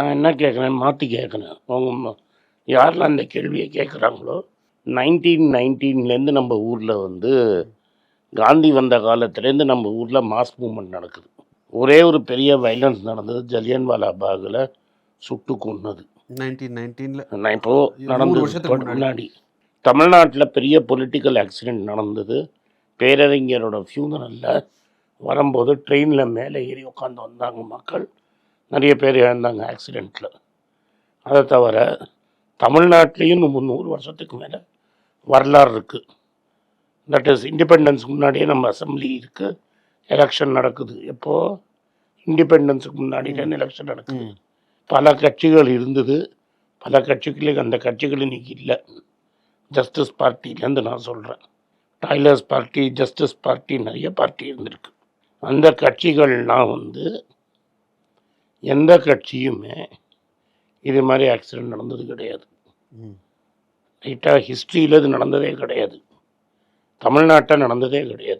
நான் என்ன கேட்குறேன் மாற்றி கேட்குறேன். அவங்க யாரெல்லாம் இந்த கேள்வியை கேட்குறாங்களோ நைன்டீன் நைன்டீன்லேருந்து நம்ம ஊரில் வந்து காந்தி வந்த காலத்துலேருந்து நம்ம ஊரில் மாஸ் மூமெண்ட் நடக்குது. ஒரே ஒரு பெரிய வைலன்ஸ் நடந்தது ஜலியன்வாலா பாகில் சுட்டு கொன்னது. நைன்டீன் நைன்டீனில் நான் இப்போ நூறு நடந்தது வருஷத்துக்கு இப்போ முன்னாடி. தமிழ்நாட்டில் பெரிய பொலிட்டிக்கல் ஆக்சிடெண்ட் நடந்தது. பேரறிஞரோட ஃபியூனரலில் வரும்போது ட்ரெயினில் மேலே ஏறி உட்காந்து வந்தாங்க மக்கள். நிறைய பேர் இறந்தாங்க ஆக்சிடெண்ட்டில் அதை தவிர தமிழ்நாட்டிலையும் நம்ம நூறு வருஷத்துக்கு மேலே வரலாறு இருக்குது தட் இஸ் இண்டிபெண்டன்ஸ்க்கு முன்னாடியே நம்ம அசம்பிளி இருக்குது எலெக்ஷன் நடக்குது. எப்போது இண்டிபெண்டன்ஸுக்கு முன்னாடி தான் எலெக்ஷன் நடக்குது. பல கட்சிகள் இருந்தது. பல கட்சிகளுக்கு அந்த கட்சிகள் இன்னைக்கு இல்லை. ஜஸ்டிஸ் பார்ட்டிலேருந்து நான் சொல்கிறேன் டைலர்ஸ் பார்ட்டி ஜஸ்டிஸ் பார்ட்டி நிறைய பார்ட்டி இருந்திருக்கு. அந்த கட்சிகள்லாம் வந்து எந்த கட்சியுமே இது மாதிரி ஆக்சிடெண்ட் நடந்தது கிடையாது. ரைட்டாக ஹிஸ்ட்ரியில் இது நடந்ததே கிடையாது. தமிழ்நாட்டில் நடந்ததே கிடையாது.